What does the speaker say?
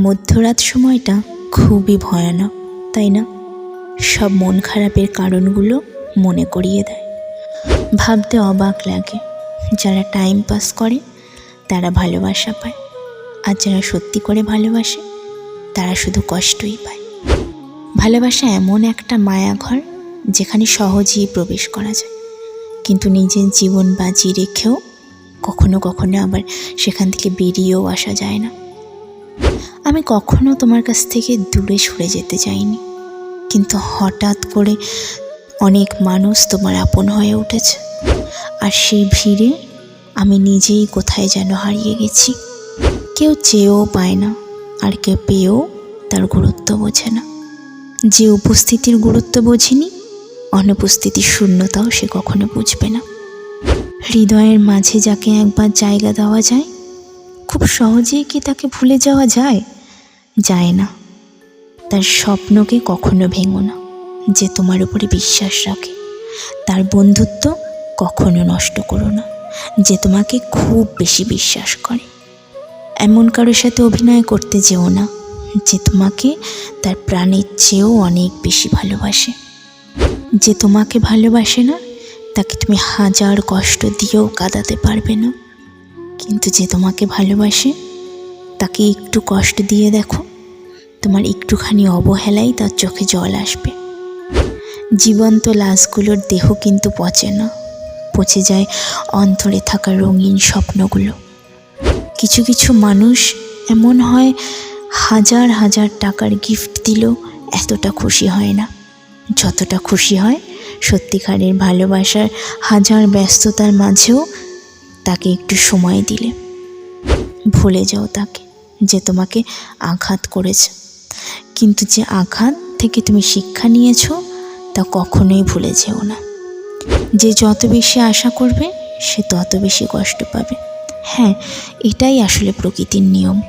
মধ্যরাত সময়টা খুবই ভয়ানক, তাই না? সব মন খারাপের কারণগুলো মনে করিয়ে দেয়। ভাবতে অবাক লাগে, যারা টাইম পাস করে, তারা ভালোবাসা পায়। আর যারা সত্যি করে ভালোবাসে, তারা শুধু কষ্টই পায়। ভালোবাসা এমন একটা মায়াঘর, যেখানে সহজেই প্রবেশ করা যায়। কিন্তু নিজের জীবন বাজি রেখেও কখনো কখনো আবার সেখান থেকে বেরিয়েও আসা যায় না। আমি কখনো তোমার কাছ থেকে দূরে সরে যেতে চাইনি। কিন্তু হঠাৎ করে অনেক মানুষ তোমার আপন হয়ে উঠেছে। আর সেই ভিড়ে আমি নিজেই কোথায় যেন হারিয়ে গেছি। কেউ চেয়েও পায় না, আর কেউ পেয়েও তার গুরুত্ব বোঝে না। যে উপস্থিতির গুরুত্ব বোঝেনি, অনুপস্থিতির শূন্যতাও সে কখনো বুঝবে না। হৃদয়ের মাঝে যাকে একবার জায়গা দেওয়া যায়, খুব সহজেই কি তাকে ভুলে যাওয়া যায়? যায় না। তার স্বপ্নকে কখনো ভেঙো না, যে তোমার উপরে বিশ্বাস রাখে। তার বন্ধুত্ব কখনো নষ্ট করো না, যে তোমাকে খুব বেশি বিশ্বাস করে। এমন কারোর সাথে অভিনয় করতে যেও না, যে তোমাকে তার প্রাণের চেয়েও অনেক বেশি ভালোবাসে। যে তোমাকে ভালোবাসে না, তাকে তুমি হাজার কষ্ট দিয়েও কাঁদাতে পারবে না। কিন্তু যে তোমাকে ভালোবাসে, তাকে একটু কষ্ট দিয়ে দেখো। তোমার একটুখানি অবহেলাই তার চোখে জল আসবে। জীবন্ত লাশগুলোর দেহ কিন্তু পচে না। পচে যায় অন্তরে থাকা রঙিন স্বপ্নগুলো। কিছু কিছু মানুষ এমন হয়, হাজার হাজার টাকার গিফট দিলেও এতটা খুশি হয় না। যতটা খুশি হয়, সত্যিকারের ভালোবাসার হাজার ব্যস্ততার মাঝেও তাকে একটু সময় দিলে। ভুলে যাও তাকে, যে তোমাকে আঘাত করেছে। কিন্তু যে আঘাত থেকে তুমি শিক্ষা নিয়েছ, তা কখনোই ভুলে যেও না। যে যত বেশি আশা করবে, সে তত বেশি কষ্ট পাবে। হ্যাঁ এটাই আসলে প্রকৃতির নিয়ম।